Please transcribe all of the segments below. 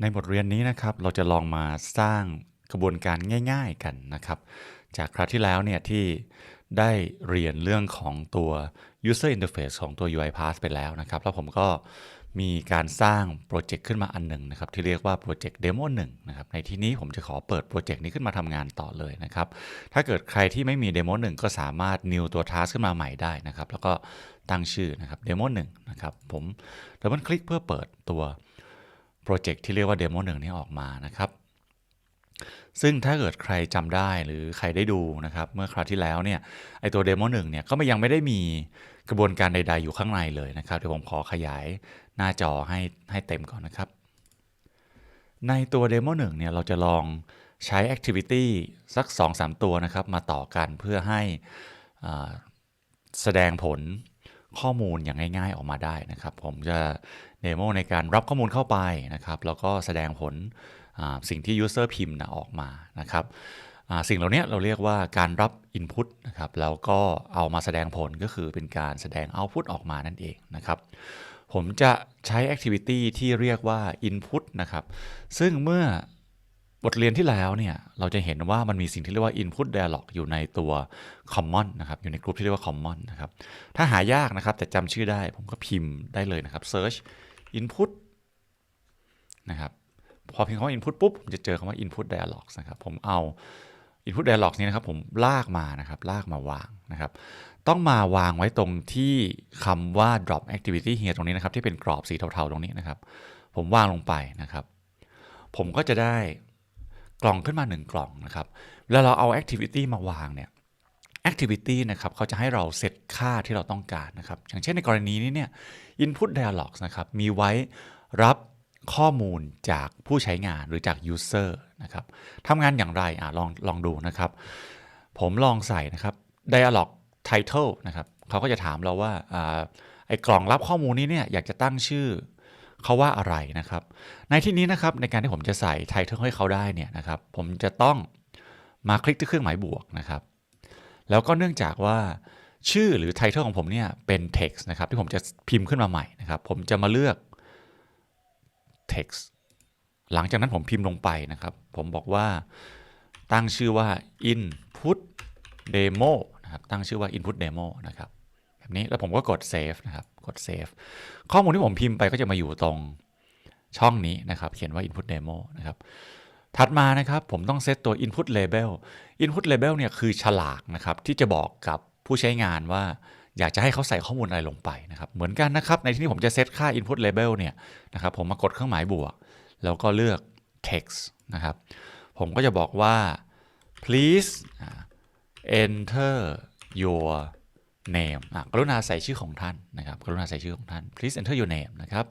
ในบทเรียนนี้นะครับเราจะลองมาสร้างกระบวนการง่าย ๆกันนะครับ จากคราวที่แล้วเนี่ยที่ได้เรียนเรื่องของตัว user interface ของตัว UiPath ไปแล้วนะครับ แล้วผมก็มีการสร้างโปรเจกต์ขึ้นมาอันหนึ่งนะครับ ที่เรียกว่าโปรเจกต์เดโมหนึ่งนะครับ ในที่นี้ผมจะขอเปิดโปรเจกต์นี้ขึ้นมาทำงานต่อเลยนะครับ ถ้าเกิดใครที่ไม่มีเดโมหนึ่งก็สามารถ new ตัว task ขึ้นมาใหม่ได้นะครับ แล้วก็ตั้งชื่อนะครับเดโมหนึ่งนะครับ ผมดับเบิลคลิกเพื่อเปิดตัว โปรเจกต์ที่เรียกว่าเดโมหนึ่งนี้ออกมานะครับ ซึ่งถ้าเกิดใครจำได้หรือใครได้ดูนะครับ เมื่อคราวที่แล้วเนี่ยไอตัวเดโมหนึ่งเนี่ยก็ยังไม่ได้มีกระบวนการใด ๆ อยู่ข้างในเลยนะครับเดี๋ยวผมขอขยายหน้าจอให้ให้เต็มก่อนนะครับ ในตัวเดโมหนึ่งเนี่ยเราจะลองใช้ Activity สัก 2-3 ตัวนะครับ มาต่อกันเพื่อให้แสดงผลข้อมูลอย่างง่าย ๆออกมาได้นะครับ ผมจะ เดโมในการรับข้อมูลเข้าไปนะครับแล้วก็แสดงผลสิ่งที่ User พิมพ์นะออกมานะครับสิ่งเหล่านี้เราเรียกว่าการรับ Input นะครับแล้วก็เอามาแสดงผลก็คือเป็นการแสดง Output ออกมานั่นเองนะครับผมจะใช้ Activity ที่เรียกว่า Input นะครับซึ่งเมื่อบทเรียนที่แล้วเนี่ยเราจะเห็นว่ามันมีสิ่งที่เรียกว่า Input Dialog อยู่ในตัว Common นะครับอยู่ในกลุ่มที่เรียกว่า Common นะครับถ้าหายากนะครับแต่จำชื่อได้ผมก็พิมพ์ได้เลยนะครับ Search Input นะครับพอพิมพ์คำว่า Input ปุ๊บผมจะเจอคำว่า Input dialog นะครับผมเอา Input dialog นี้นะครับผมลากมานะครับลากมาวางนะครับต้องมาวางไว้ตรงที่คำว่า drop activity here ตรงนี้นะครับที่เป็นกรอบสีเทาๆตรงนี้นะครับ ผมวางลงไปนะครับ ผมก็จะได้กล่องขึ้นมา 1 กล่องนะครับเวลาเราเอา activity มาวางเนี่ย activity นะครับเขาจะให้เราเซตค่าที่เราต้องการนะครับ อย่างเช่นในกรณีนี้เนี่ย input dialogs นะครับมีไว้รับข้อมูลจากผู้ใช้งานหรือจาก user นะครับทำงานอย่างไรอะลองลองดูนะครับ ผมลองใส่นะครับ dialog title นะครับเขาก็จะถามเราว่าอไอ้กล่องรับข้อมูลนี้เนี่ยอยากจะตั้งชื่อเขาว่าอะไรนะครับ ในที่นี้นะครับในการที่ผมจะใส่ title ให้เขาได้เนี่ยนะครับ ผมจะต้องมาคลิกที่เครื่องหมายบวกนะครับ แล้วก็เนื่องจากว่าชื่อหรือ title ของผมเนี่ยเป็น text นะครับ ที่ผมจะพิมพ์ขึ้นมาใหม่นะครับ ผมจะมาเลือก text หลังจากนั้นผมพิมพ์ลงไปนะครับ ผมบอกว่าตั้งชื่อว่า input demo นะครับ ตั้งชื่อว่า input demo นะครับ แบบนี้แล้วผมก็กด save นะครับ กด save ข้อมูลที่ผมพิมพ์ไปก็จะมาอยู่ตรงช่องนี้นะครับ เขียนว่า input demo นะครับ ถัดมานะครับผมต้องเซตตัว input label input label เนี่ยคือฉลากนะครับที่จะบอกกับผู้ใช้งานว่าอยากจะให้เขาใส่ข้อมูลอะไรลงไปนะครับเหมือนกันนะครับในที่นี้ผมจะเซตค่า input label เนี่ยนะครับผมมากดเครื่องหมายบวก แล้วก็เลือก text นะครับผมก็จะบอกว่า please enter your name กรุณาใส่ชื่อของท่านนะครับ กรุณาใส่ชื่อของท่าน please enter your name นะครับ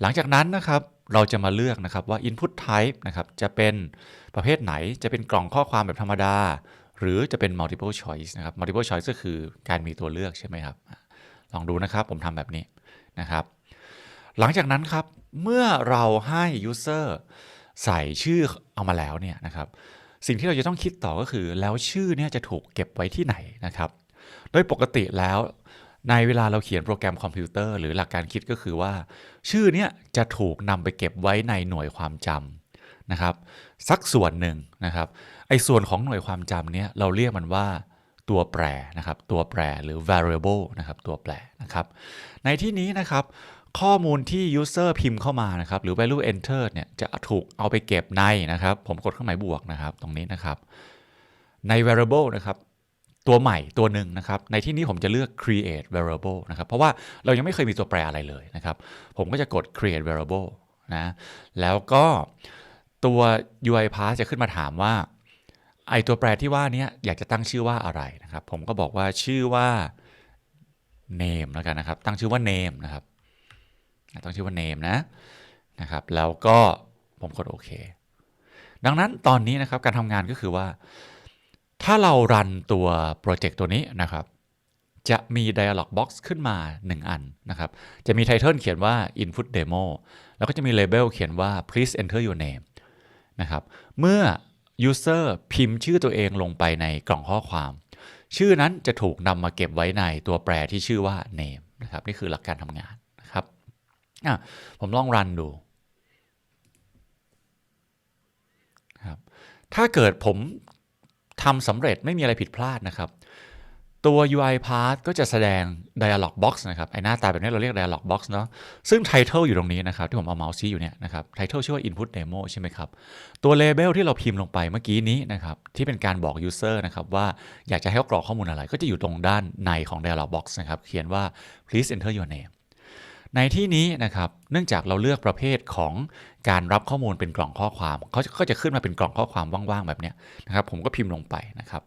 หลังจากนั้นนะครับ เราจะมาเลือกนะครับว่า input type นะครับจะเป็นประเภทไหนจะเป็นกล่องข้อความแบบธรรมดา หรือจะเป็น multiple choice นะครับ multiple choice ก็คือการมีตัวเลือกใช่ไหมครับ ลองดูนะครับผมทำแบบนี้นะครับ หลังจากนั้นครับเมื่อเราให้ user ใส่ชื่อเอามาแล้วเนี่ยนะครับ สิ่งที่เราจะต้องคิดต่อก็คือแล้วชื่อเนี่ยจะถูกเก็บไว้ที่ไหนนะครับ โดยปกติแล้ว ในเวลาเราเขียนโปรแกรมคอมพิวเตอร์หรือหลักการคิดก็คือว่า ชื่อเนี่ยจะถูกนำไปเก็บไว้ในหน่วยความจำนะครับ สักส่วนหนึ่งนะครับไอ้ส่วนของหน่วยความจำเนี่ยเราเรียกมันว่าตัวแปรนะครับ ตัวแปรหรือ variable นะครับ ตัวแปรนะครับ ในที่นี้นะครับ ข้อมูลที่ user พิมพ์เข้ามานะครับ หรือ value enter เนี่ยจะถูกเอาไปเก็บในนะครับ ผมกดเครื่องหมายบวกนะครับ ตรงนี้นะครับใน variable นะครับ ตัวใหม่ตัวหนึ่งนะครับ ในที่นี้ผมจะเลือก create variable นะครับ เพราะว่าเรายังไม่เคยมีตัวแปรอะไรเลยนะครับ ผมก็จะกด create variable นะ แล้วก็ตัว UiPath จะขึ้นมาถามว่า ไอตัวแปรที่ว่านี้อยากจะตั้งชื่อว่าอะไรนะครับ ผมก็บอกว่าชื่อว่า name แล้วกันนะครับ ตั้งชื่อว่า name นะครับ ตั้งชื่อว่า name นะ นะครับ แล้วก็ผมกดโอเค ดังนั้นตอนนี้นะครับการทำงานก็คือว่า ถ้าเรารันตัวโปรเจกต์ตัวนี้นะครับ จะมี Dialog Box ขึ้นมา 1 อันนะครับ จะมีไทเทลเขียนว่า Input Demo แล้วก็จะมีเลเบลเขียนว่า Please Enter Your Name นะครับ เมื่อ User พิมพ์ชื่อตัวเองลงไปในกล่องข้อความ ชื่อนั้นจะถูกนำมาเก็บไว้ในตัวแปรที่ชื่อว่า Name นะครับนี่คือหลักการทำงานนะครับผมลองรันดูครับถ้าเกิดผม ทำสำเร็จไม่มีอะไรผิดพลาดนะครับ ตัว UI part ก็จะแสดง dialog box นะครับ ไอหน้าตาแบบนี้เราเรียก dialog box เนาะซึ่ง title อยู่ตรงนี้นะครับ ที่ผมเอาเมาส์ชี้อยู่เนี่ยนะครับ title ชื่อว่า input demo ใช่ไหมครับ ตัว label ที่เราพิมพ์ลงไปเมื่อกี้นี้นะครับ ที่เป็นการบอก user นะครับ ว่าอยากจะให้เขากรอกข้อมูลอะไร ก็จะอยู่ตรงด้านในของ dialog box นะครับ เขียนว่า please enter your name ในที่นี้นะครับ เนื่องจากเราเลือกประเภทของการรับข้อมูลเป็นกล่องข้อความเขาก็จะขึ้นมาเป็นกล่องข้อความว่างๆแบบนี้นะครับ ผมก็พิมพ์ลงไปนะครับ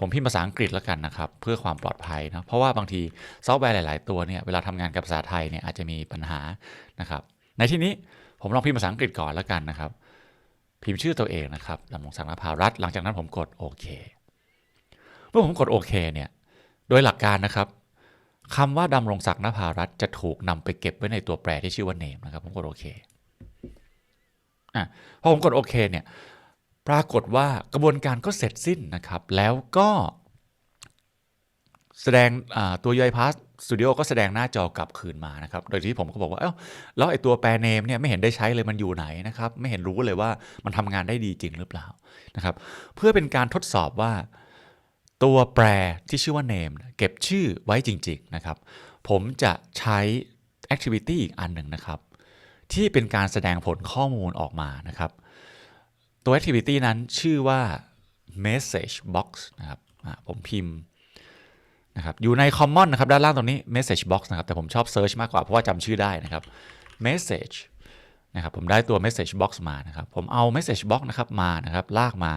ผมพิมพ์ภาษาอังกฤษแล้วกันนะครับ เพื่อความปลอดภัยนะเพราะว่าบางทีซอฟต์แวร์หลาย ๆ ตัวเนี่ยเวลาทำงานกับภาษาไทยเนี่ยอาจจะมีปัญหานะครับ ในที่นี้ผมลองพิมพ์ภาษาอังกฤษก่อนแล้วกันนะครับ พิมพ์ชื่อตัวเองนะครับดำรงศักดิ์นภารัตหลังจากนั้นผมกดโอเคเมื่อผมกดโอเคเนี่ยโดยหลักการนะครับ คำว่าดำรงศักดิ์นภารัตจะถูกนำไปเก็บไว้ในตัวแปรที่ชื่อว่า name นะครับ ผมกดโอเคอะพอผมกดโอเคเนี่ยปรากฏว่ากระบวนการก็เสร็จสิ้นนะครับ แล้วก็แสดงตัว UiPath Studio ก็แสดงหน้าจอกลับคืนมานะครับ โดยที่ผมก็บอกว่า เอ้า แล้วไอ้ตัวแปรเนมเนี่ยไม่เห็นได้ใช้เลยมันอยู่ไหนนะครับ ไม่เห็นรู้เลยว่ามันทำงานได้ดีจริงหรือเปล่านะครับ เพื่อเป็นการทดสอบว่า ตัวแปรที่ชื่อว่า name เก็บชื่อไว้จริง ๆ นะครับ ผมจะใช้ activity อีกอันหนึ่งนะครับ ที่เป็นการแสดงผลข้อมูลออกมานะครับ ตัว activity นั้นชื่อว่า message box นะครับผมพิมพ์นะครับอยู่ใน common นะครับ ด้านล่างตรงนี้ message box นะครับ แต่ผมชอบ search มากกว่า เพราะว่าจำชื่อได้นะครับ message นะครับ ผมได้ตัว message box มานะครับ ผมเอา message box นะครับมานะครับ ลากมา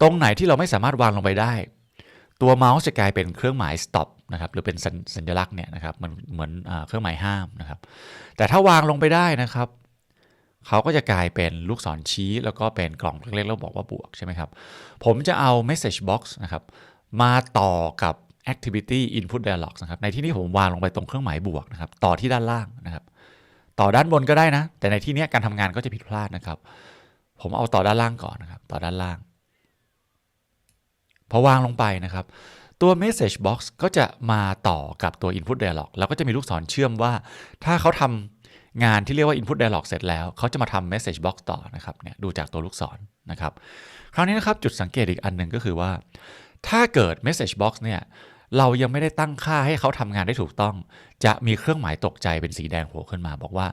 ตรงไหนที่เราไม่สามารถวางลงไปได้ ตัวเมาส์จะกลายเป็นเครื่องหมาย stop นะครับหรือเป็นสัญสญลักษณ์เนี่ยนะครับมันเหมือนอเครื่องหมายห้ามนะครับ แต่ถ้าวางลงไปได้นะครับเขาก็จะกลายเป็นลูกศรชี้ แล้วก็เป็นกล่องเล็กๆแล้วบอกว่าบวกใช่ไหมครับ ผมจะเอา message box นะครับมาต่อกับ activity input dialog นะครับในที่นี้ผมวางลงไปตรงเครื่องหมายบวกนะครับต่อที่ด้านล่างนะครับ ต่อด้านบนก็ได้นะ แต่ในที่นี้การทำงานก็จะผิดพลาดนะครับ ผมเอาต่อด้านล่างก่อนนะครับ ต่อด้านล่าง พอวางลงไปนะครับ ตัว message box ก็จะมาต่อกับตัว input dialog แล้วก็จะมีลูกศรเชื่อมว่า ถ้าเขาทำงานที่เรียกว่า input dialog เสร็จแล้ว เขาจะมาทำ message box ต่อนะครับเนี่ยดูจากตัวลูกศรนะครับ คราวนี้นะครับจุดสังเกตอีกอันหนึ่งก็คือว่า ถ้าเกิด message box เนี่ยเรายังไม่ได้ตั้งค่าให้เขาทำงานได้ถูกต้อง จะมีเครื่องหมายตกใจเป็นสีแดงโผล่ขึ้นมา บอกว่า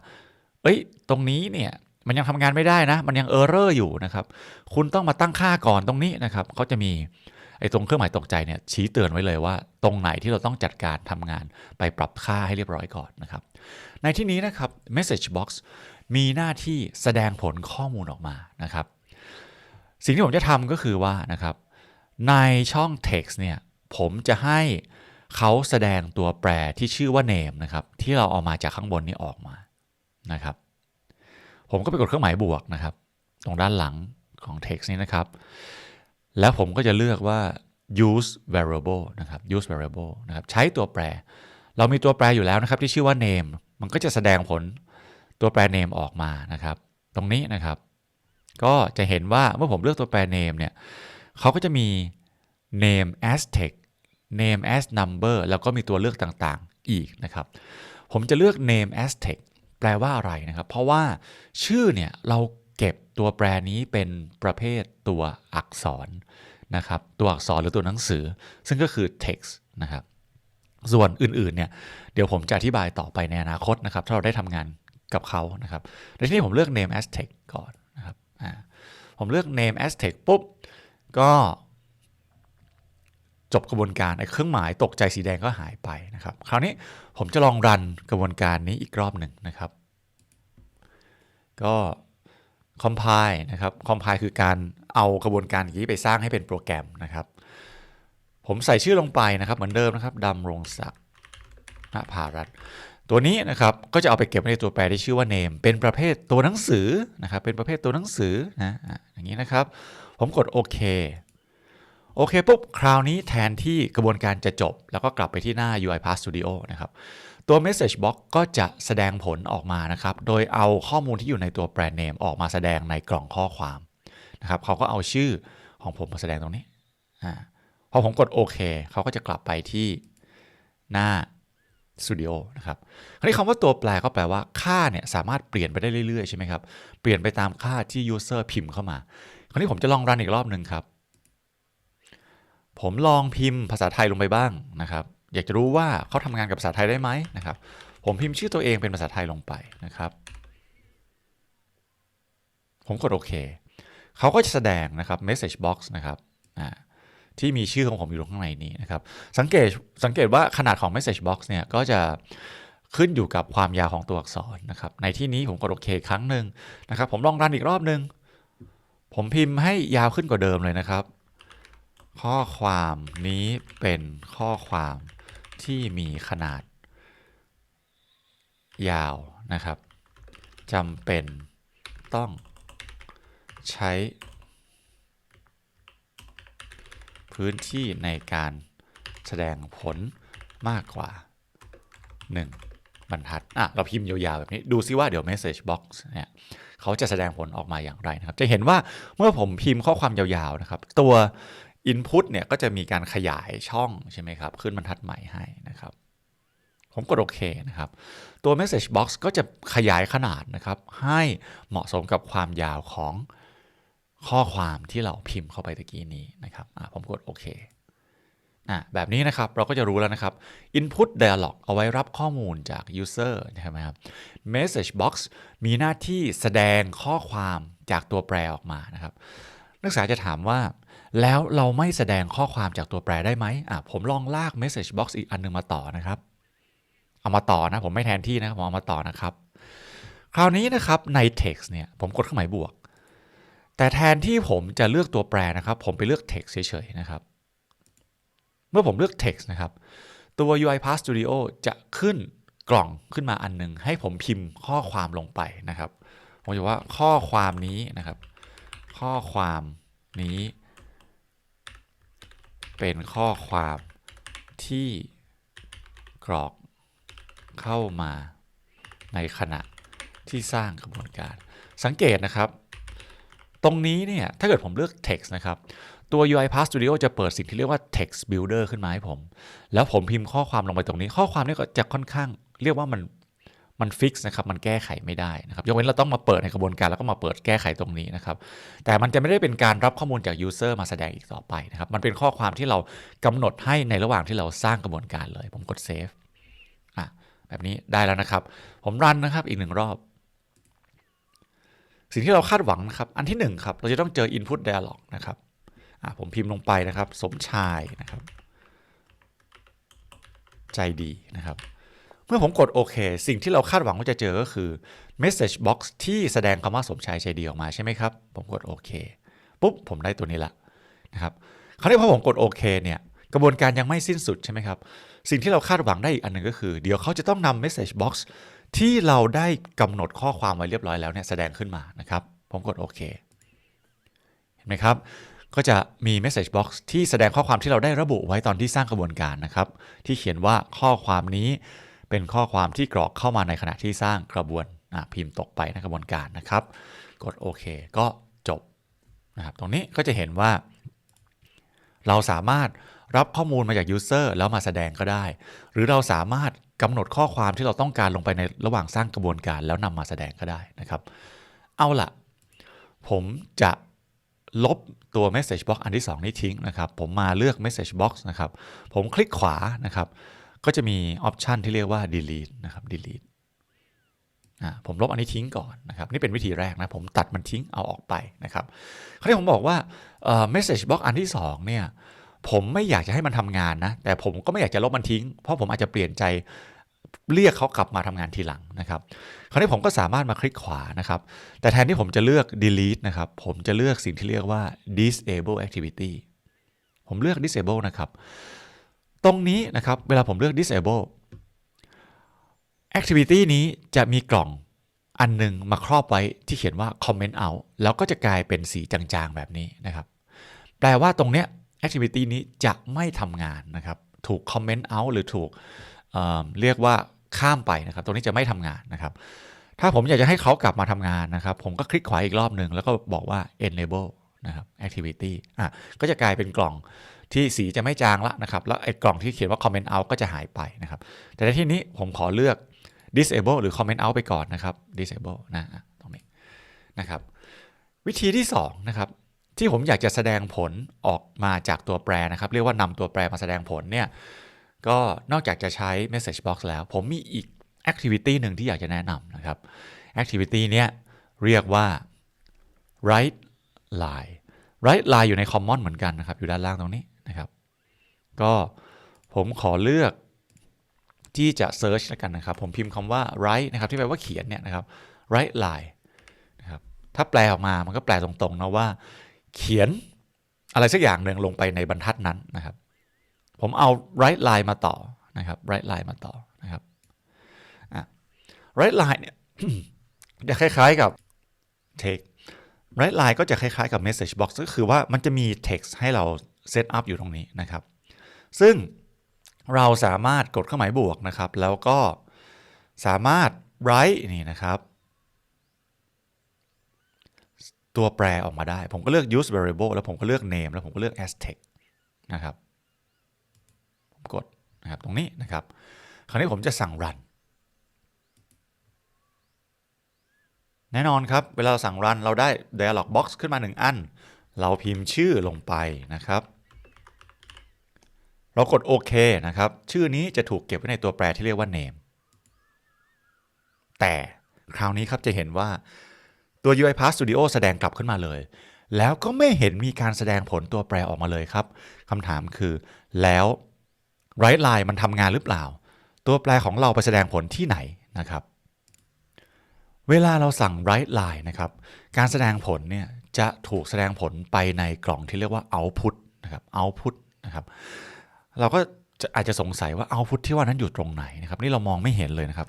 เอ้ย ตรงนี้เนี่ยมันยังทำงานไม่ได้นะ มันยังเออร์เรอร์อยู่นะครับ คุณต้องมาตั้งค่าก่อนตรงนี้นะครับเขาจะมี ไอ้ตรงเครื่องหมายตกใจเนี่ยชี้เตือนไว้เลยว่า ตรงไหนที่เราต้องจัดการทำงานไปปรับค่าให้เรียบร้อยก่อนนะครับ ในที่นี้นะครับ message box มีหน้าที่แสดงผลข้อมูลออกมานะครับ สิ่งที่ผมจะทำก็คือว่านะครับ ในช่อง text เนี่ยผมจะให้เขาแสดงตัวแปรที่ชื่อว่า name นะครับ ที่เราเอามาจากข้างบนนี้ออกมานะครับ ผมก็ไปกดเครื่องหมายบวกนะครับ ตรงด้านหลังของ text นี้นะครับ แล้วผมก็จะเลือกว่า use variable นะครับ use variable นะครับ ใช้ตัวแปร เรามีตัวแปรอยู่แล้วนะครับ ที่ชื่อว่า name มันก็จะแสดงผลตัวแปร name ออกมานะครับ ตรงนี้นะครับ ก็จะเห็นว่าเมื่อผมเลือกตัวแปร name เนี่ยเขาก็จะมี name as text name as number แล้วก็มีตัวเลือกต่างๆ อีกนะครับ ผมจะเลือก name as text แปลว่าอะไรนะครับ เพราะว่าชื่อเนี่ยเรา เก็บตัวแปรนี้เป็นประเภทตัวอักษรนะครับ ตัวอักษรหรือตัวหนังสือ ซึ่งก็คือ text นะครับ ส่วนอื่นๆเนี่ยเดี๋ยวผมจะอธิบายต่อไปในอนาคตนะครับ ถ้าเราได้ทำงานกับเขานะครับในที่นี้ผมเลือก name as text ก่อนนะครับผมเลือก name as text ปุ๊บ ก็จบกระบวนการไอ้เครื่องหมายตกใจสีแดงก็หายไปนะครับ คราวนี้ผมจะลองรันกระบวนการนี้อีกรอบหนึ่งนะครับ ก็ compile นะครับ compile คือการเอากระบวนการนี้ไปสร้างให้เป็นโปรแกรมนะครับ ผมใส่ชื่อลงไปนะครับ เหมือนเดิมนะครับดำรงศักดิ์ณภารัตน์ตัวนี้นะครับก็จะเอาไปเก็บไว้ในตัวแปรที่ชื่อว่า name เป็นประเภทตัวหนังสือนะครับ เป็นประเภทตัวหนังสือนะอย่างนี้นะครับ ผมกดโอเคโอเคปุ๊บ คราวนี้แทนที่กระบวนการจะจบ แล้วก็กลับไปที่หน้า UiPath Studio นะครับ ตัว Message Box ก็จะแสดงผลออกมานะครับ โดยเอาข้อมูลที่อยู่ในตัวแบรนด์เนมออกมาแสดงในกล่องข้อความนะครับเขาก็เอาชื่อของผมมาแสดงตรงนี้อ่าพอผมกดโอเคเขาก็จะกลับไปที่หน้า Studio นะครับคราวนี้คำว่าตัวแปรก็แปลว่าค่าเนี่ยสามารถเปลี่ยนไปได้เรื่อยๆใช่ไหมครับ เปลี่ยนไปตามค่าที่ User พิมพ์เข้ามา คราวนี้ผมจะลองรันอีกรอบหนึ่งครับ ผมลองพิมพ์ภาษาไทยลงไปบ้างนะครับ อยากจะรู้ว่าเขาทำงานกับภาษาไทยได้ไหมนะครับ ผมพิมพ์ชื่อตัวเองเป็นภาษาไทยลงไปนะครับ ผมกดโอเคเขาก็จะแสดงนะครับ message box นะครับที่มีชื่อของผมอยู่ข้างในนี้นะครับสังเกตสังเกตว่าขนาดของ message box เนี่ยก็จะขึ้นอยู่กับความยาวของตัวอักษรนะครับ ในที่นี้ผมกดโอเคครั้งหนึ่งนะครับ ผมลองรันอีกรอบหนึ่งผมพิมพ์ให้ยาวขึ้นกว่าเดิมเลยนะครับ ข้อความนี้เป็นข้อความ ที่มีขนาด ยาวนะครับจำเป็นต้องใช้พื้นที่ในการแสดงผลมากกว่า 1 บรรทัด อะ เราพิมพ์ยาวๆแบบนี้ ดูซิว่าเดี๋ยว message box เนี่ยเขาจะแสดงผลออกมาอย่างไรนะครับ จะเห็นว่าเมื่อผมพิมพ์ข้อความยาวๆนะครับ ตัว input เนี่ยก็จะมีการขยายช่องใช่ไหมครับ ขึ้นบรรทัดใหม่ให้นะครับ ผมกดโอเคนะครับ ตัว message box ก็จะขยายขนาดนะครับ ให้เหมาะสมกับความยาวของข้อความที่เราพิมพ์เข้าไปตะกี้นี้นะครับผมกดโอเคอะแบบนี้นะครับเราก็จะรู้แล้วนะครับ input dialog เอาไว้รับข้อมูลจาก user ใช่ไหมครับ message box มีหน้าที่แสดงข้อความจากตัวแปรออกมานะครับ นักศึกษาจะถามว่า แล้วเราไม่แสดงข้อความจากตัวแปรได้ไหมอะผมลองลาก message box อีกอันหนึงมาต่อนะครับ เอามาต่อนะผมไม่แทนที่นะผมเอามาต่อนะครับ คราวนี้นะครับใน text เนี่ยผมกดเครื่องหมายบวก แต่แทนที่ผมจะเลือกตัวแปรนะครับ ผมไปเลือก text เฉยๆนะครับ เมื่อผมเลือก text นะครับ ตัว UiPath Studio จะขึ้นกล่องขึ้นมาอันหนึง ให้ผมพิมพ์ข้อความลงไปนะครับผมจะว่าข้อความนี้นะครับ ข้อความนี้ เป็นข้อความที่กรอกเข้ามาในขณะที่สร้างกระบวนการ สังเกตนะครับ ตรงนี้เนี่ย ถ้าเกิดผมเลือก text นะครับ ตัว UiPath Studio จะเปิดสิ่งที่เรียกว่า text builder ขึ้นมาให้ผม แล้วผมพิมพ์ข้อความลงไปตรงนี้ ข้อความนี้ก็จะค่อนข้าง เรียกว่ามัน มันฟิกนะครับ มันแก้ไขไม่ได้นะครับ ยกเว้นเราต้องมาเปิดในกระบวนการแล้วก็มาเปิดแก้ไขตรงนี้นะครับ แต่มันจะไม่ได้เป็นการรับข้อมูลจาก user มาแสดงอีกต่อไปนะครับ มันเป็นข้อความที่เรากำหนดให้ในระหว่างที่เราสร้างกระบวนการเลย ผมกด save อะแบบนี้ได้แล้วนะครับ ผมรันนะครับอีกหนึ่งรอบ สิ่งที่เราคาดหวังนะครับ อันที่หนึ่งครับ เราจะต้องเจอ input dialog นะครับอะผมพิมพ์ลงไปนะครับ สมชายนะครับ ใจดีนะครับ เมื่อผมกดโอเค สิ่งที่เราคาดหวังว่าจะเจอก็คือ message box ที่แสดงคำว่าสมชายใจดีออกมาใช่ไหมครับ ผมกดโอเคปุ๊บผมได้ตัวนี้ละนะครับคราวนี้พอผมกดโอเคเนี่ยกระบวนการยังไม่สิ้นสุดใช่ไหมครับ สิ่งที่เราคาดหวังได้อีกอันหนึ่งก็คือ เดี๋ยวเขาจะต้องนำ message box ที่เราได้กำหนดข้อความไว้เรียบร้อยแล้วเนี่ยแสดงขึ้นมานะครับ ผมกดโอเคเห็นไหมครับ ก็จะมี message box ที่แสดงข้อความที่เราได้ระบุไว้ตอนที่สร้างกระบวนการนะครับ ที่เขียนว่าข้อความนี้ เป็นข้อความที่กรอกเข้ามาในขณะที่สร้างกระบวนพิมพ์ตกไปในกระบวนการนะครับ กดโอเคก็จบนะครับตรงนี้ก็จะเห็นว่า เราสามารถรับข้อมูลมาจาก User แล้วมาแสดงก็ได้ หรือเราสามารถกำหนดข้อความที่เราต้องการลงไปในระหว่างสร้างกระบวนการแล้วนำมาแสดงก็ได้นะครับ เอาล่ะผมจะลบตัว message box อันที่ 2 นี้ทิ้งนะครับ ผมมาเลือก message box นะครับ ผมคลิกขวานะครับ ก็จะมีออปชันที่เรียกว่า delete นะครับ delete ผมลบอันนี้ทิ้งก่อนนะครับ นี่เป็นวิธีแรกนะผมตัดมันทิ้งเอาออกไปนะครับคราวนี้ผมบอกว่า message box อันที่2เนี่ยผมไม่อยากจะให้มันทำงานนะ แต่ผมก็ไม่อยากจะลบมันทิ้ง เพราะผมอาจจะเปลี่ยนใจเรียกเขากลับมาทำงานทีหลังนะครับคราวนี้ผมก็สามารถมาคลิกขวานะครับ แต่แทนที่ผมจะเลือก delete นะครับ ผมจะเลือกสิ่งที่เรียกว่า disable activity ผมเลือก disable นะครับ ตรงนี้นะครับ เวลาผมเลือก disable activity นี้จะมีกล่องอันหนึงมาครอบไว้ที่เขียนว่า comment out แล้วก็จะกลายเป็นสีจางๆ แบบนี้นะครับ แปลว่าตรงเนี้ย activity นี้จะไม่ทำงานนะครับ ถูก comment out หรือถูกเเรียกว่าข้ามไปนะครับ ตรงนี้จะไม่ทำงานนะครับ ถ้าผมอยากจะให้เขากลับมาทำงานนะครับ ผมก็คลิกขวาอีกรอบหนึ่งแล้วก็บอกว่า enable นะครับ activity อะก็จะกลายเป็นกล่อง ที่สีจะไม่จางละนะครับ แล้วไอ้กล่องที่เขียนว่า comment out ก็จะหายไปนะครับ แต่ในที่นี้ผมขอเลือก disable หรือ comment out ไปก่อนนะครับ disable นะตรงนี้นะครับวิธีที่2นะครับที่ผมอยากจะแสดงผลออกมาจากตัวแปรนะครับ เรียกว่านำตัวแปรมาแสดงผลเนี่ยก็นอกจากจะใช้ message box แล้ว ผมมีอีก activity หนึ่งที่อยากจะแนะนำนะครับ activity เนี้ยเรียกว่า write line write line อยู่ใน common เหมือนกันนะครับ อยู่ด้านล่างตรงนี้ นะครับ ก็ผมขอเลือกที่จะ search แล้วกันนะครับ ผมพิมพ์คำว่า write นะครับ ที่แปลว่าเขียนเนี่ยนะครับ write line นะครับถ้าแปลออกมามันก็แปลตรงๆนะว่า เขียนอะไรสักอย่างหนึ่งลงไปในบรรทัดนั้นนะครับ ผมเอา write line มาต่อนะครับ write line มาต่อนะครับ write line เนี่ยจะคล้ายๆกับ take write line ก็จะคล้ายๆกับ message box ก็คือว่ามันจะมี text ให้เรา set up อยู่ตรงนี้นะครับ ซึ่งเราสามารถกดเครื่องหมายบวกนะครับ แล้วก็สามารถ write นี่นะครับ ตัวแปรออกมาได้ ผมก็เลือก use variable แล้วผมก็เลือก name แล้วผมก็เลือก as text นะครับ ผมกดนะครับตรงนี้นะครับ คราวนี้ผมจะสั่ง run แน่นอนครับ เวลาเราสั่ง run เราได้ dialog box ขึ้นมา 1 อัน เราพิมพ์ชื่อลงไปนะครับ เรากดโอเคนะครับ ชื่อนี้จะถูกเก็บไว้ในตัวแปรที่เรียกว่า name แต่คราวนี้ครับจะเห็นว่าตัว UiPath Studio แสดงกลับขึ้นมาเลย แล้วก็ไม่เห็นมีการแสดงผลตัวแปรออกมาเลยครับคำถามคือแล้ว write line มันทำงานหรือเปล่า ตัวแปรของเราไปแสดงผลที่ไหนนะครับ เวลาเราสั่ง write line นะครับ การแสดงผลเนี่ยจะถูกแสดงผลไปในกล่องที่เรียกว่า output นะครับ output นะครับ เราก็จะอาจจะสงสัยว่า output ที่ว่านั้นอยู่ตรงไหนนะครับนี่เรามองไม่เห็นเลยนะครับ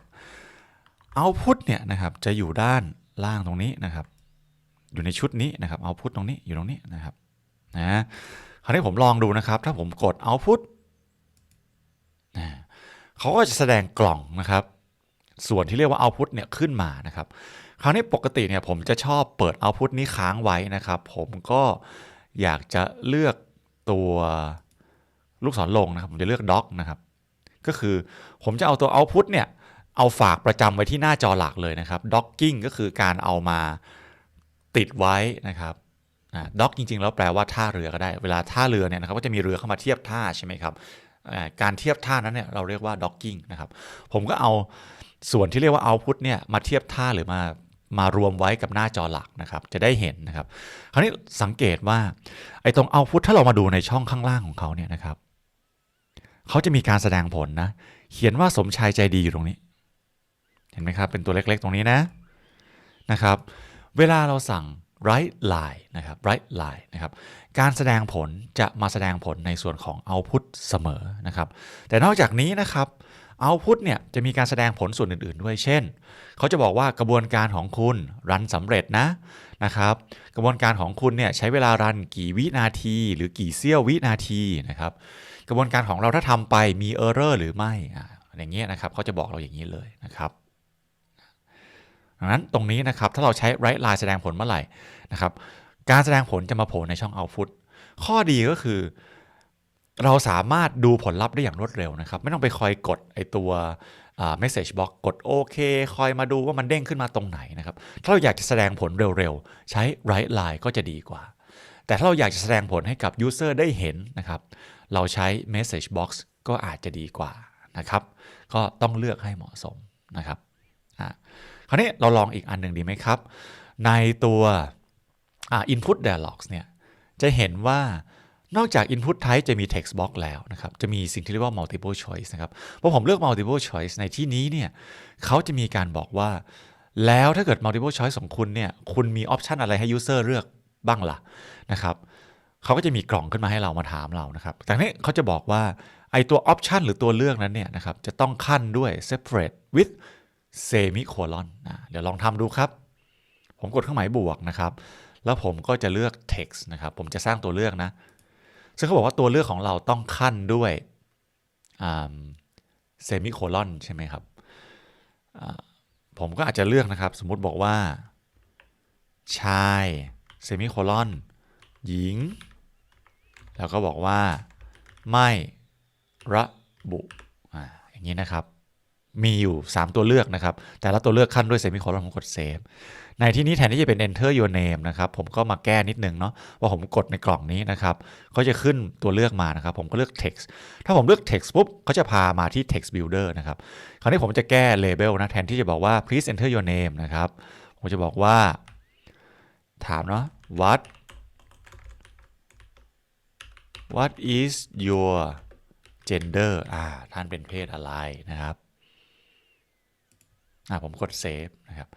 output เนี่ยนะครับจะอยู่ด้านล่างตรงนี้นะครับ อยู่ในชุดนี้นะครับ output ตรงนี้อยู่ตรงนี้นะครับนะคราวนี้ผมลองดูนะครับ ถ้าผมกด output นะเขาก็จะแสดงกล่องนะครับ ส่วนที่เรียกว่า output เนี่ยขึ้นมานะครับ คราวนี้ปกติเนี่ยผมจะชอบเปิด output นี้ค้างไว้นะครับ ผมก็อยากจะเลือกตัว ลูกศรลงนะครับ ผมจะเลือก doc นะครับ ก็คือผมจะเอาตัว output เนี่ย เอาฝากประจำไว้ที่หน้าจอหลักเลยนะครับ docking ก็คือการเอามาติดไว้นะครับด็อกจริง ๆ แล้วแปลว่าท่าเรือก็ได้ เวลาท่าเรือเนี่ยนะครับก็จะมีเรือเข้ามาเทียบท่าใช่ไหมครับการเทียบท่านั้นเนี่ยเราเรียกว่า docking นะครับผมก็เอาส่วนที่เรียกว่า output เนี่ยมาเทียบท่าหรือมามารวมไว้กับหน้าจอหลักนะครับจะได้เห็นนะครับ คราวนี้สังเกตว่าไอ้ตรง output ถ้าเรามาดูในช่องข้างล่างของเขาเนี่ยนะครับ เขาจะมีการแสดงผลนะ เขียนว่าสมชายใจดีอยู่ตรงนี้ เห็นไหมครับ เป็นตัวเล็กๆ ตรงนี้นะนะครับ เวลาเราสั่ง right line นะครับ right line นะครับ การแสดงผลจะมาแสดงผลในส่วนของ output เสมอนะครับ แต่นอกจากนี้นะครับ output เนี่ยจะมีการแสดงผลส่วนอื่นๆด้วย เช่น เขาจะบอกว่ากระบวนการของคุณรันสำเร็จนะนะครับ กระบวนการของคุณเนี่ยใช้เวลารันกี่วินาที หรือกี่เสี้ยววินาทีนะครับ กระบวนการของเราถ้าทำไปมี error หรือไม่อย่างเงี้ยนะครับเขาจะบอกเราอย่างนี้เลยนะครับดังนั้นตรงนี้นะครับถ้าเราใช้ write line แสดงผลเมื่อไหร่นะครับการแสดงผลจะมาโผล่ในช่อง output ข้อดีก็คือ เราสามารถดูผลลัพธ์ได้อย่างรวดเร็วนะครับ ไม่ต้องไปคอยกดไอตัวอ่า message box กดโอเคคอยมาดูว่ามันเด้งขึ้นมาตรงไหนนะครับ ถ้าเราอยากจะแสดงผลเร็วๆ ใช้ write line ก็จะดีกว่า แต่ถ้าเราอยากจะแสดงผลให้กับ user ได้เห็นนะครับ เราใช้ message box ก็อาจจะดีกว่านะครับ ก็ต้องเลือกให้เหมาะสมนะครับอะคราวนี้เราลองอีกอันหนึ่งดีไหมครับ ในตัวอ่า input dialogs เนี่ยจะเห็นว่านอกจาก input type จะมี text box แล้วนะครับ จะมีสิ่งที่เรียกว่า multiple choice นะครับพอผมเลือก multiple choice ในที่นี้เนี่ยเขาจะมีการบอกว่า แล้วถ้าเกิด multiple choice ของคุณเนี่ย คุณมี option อะไรให้ user เลือกบ้างล่ะนะครับ เขาก็จะมีกล่องขึ้นมาให้เรามาถามเรานะครับแต่นี้เขาจะบอกว่าไอตัว option หรือตัวเลือกนั้นเนี่ยนะครับจะต้องขั้นด้วย separate with semicolon นะเดี๋ยวลองทำดูครับ ผมกดเครื่องหมายบวกนะครับ แล้วผมก็จะเลือก text นะครับ ผมจะสร้างตัวเลือกนะ ซึ่งเขาบอกว่าตัวเลือกของเราต้องขั้นด้วยเซมิโคลอนใช่ไหมครับ ผมก็อาจจะเลือกนะครับ สมมุติบอกว่า ชายเซมิโคลอนหญิง แล้วก็บอกว่าไม่ระบุอ่าอย่างนี้นะครับ มีอยู่ 3 ตัวเลือกนะครับ แต่ละตัวเลือกขั้นด้วยเซมิโคลอนผมกดเซฟในที่นี้แทนที่จะเป็น enter your name นะครับ ผมก็มาแก้นิดนึงเนาะว่าผมกดในกล่องนี้นะครับเขาจะขึ้นตัวเลือกมานะครับ ผมก็เลือก text ถ้าผมเลือก text ปุ๊บเขาจะพามาที่ text builder นะครับ คราวนี้ผมจะแก้ label นะ แทนที่จะบอกว่า please enter your name นะครับ ผมจะบอกว่า ถามเนาะ what what is your gender อ่า ท่านเป็นเพศอะไรนะครับ อ่า ผมกด save นะครับ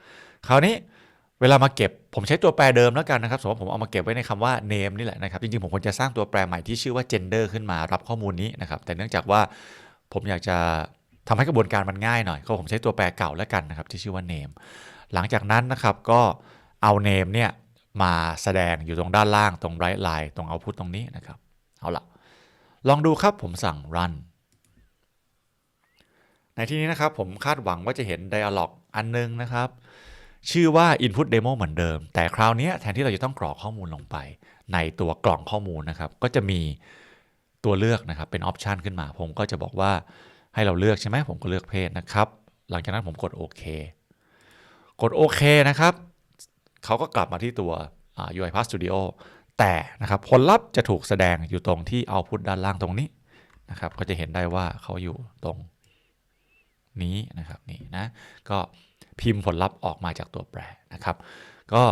คราวนี้เวลามาเก็บ ผมใช้ตัวแปรเดิมแล้วกันนะครับ สมมติผมเอามาเก็บไว้ในคำว่า name นี่แหละนะครับ จริงๆ ผมควรจะสร้างตัวแปรใหม่ที่ชื่อว่า gender ขึ้นมารับข้อมูลนี้นะครับ แต่เนื่องจากว่าผมอยากจะทำให้กระบวนการมันง่ายหน่อย ก็ผมใช้ตัวแปรเก่าแล้วกันนะครับ ที่ชื่อว่า name หลังจากนั้นนะครับก็เอา name เนี่ยมาแสดงอยู่ตรงด้านล่างตรง right line ตรง output ตรงนี้นะครับ เอาละลองดูครับผมสั่ง run ในที่นี้นะครับผมคาดหวังว่าจะเห็น dialog อันนึงนะครับ ชื่อว่า input demo เหมือนเดิม แต่คราวนี้แทนที่เราจะต้องกรอกข้อมูลลงไป ในตัวกล่องข้อมูลนะครับ ก็จะมีตัวเลือกนะครับเป็น option ขึ้นมา ผมก็จะบอกว่าให้เราเลือกใช่ไหมผมก็เลือกเพศนะครับ หลังจากนั้นผมกดโอเคกดโอเคนะครับเขาก็กลับมาที่ตัว UiPath Studio แต่นะครับผลลัพธ์จะถูกแสดงอยู่ตรงที่ output ด้านล่างตรงนี้นะครับ ก็จะเห็นได้ว่าเขาอยู่ตรงนี้นะครับนี่นะก็พิมพ์ผลลัพธ์ออกมาจากตัวแปรนะครับ ก็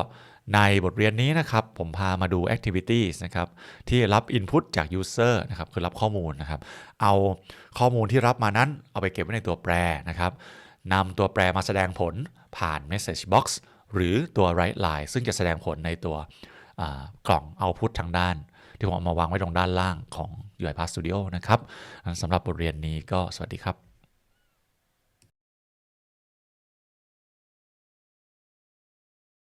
ในบทเรียนนี้นะครับ ผมพามาดู activities นะครับ ที่รับ input จาก user นะครับ คือรับข้อมูลนะครับ เอาข้อมูลที่รับมานั้น เอาไปเก็บไว้ในตัวแปรนะครับนำตัวแปรมาแสดงผลผ่าน message box หรือตัว write line ซึ่งจะแสดงผลในตัว กล่องเอาพุททางด้าน ที่ผมเอามาวางไว้ตรงด้านล่างของ UiPath Studio นะครับสำหรับบทเรียนนี้ก็สวัสดีครับ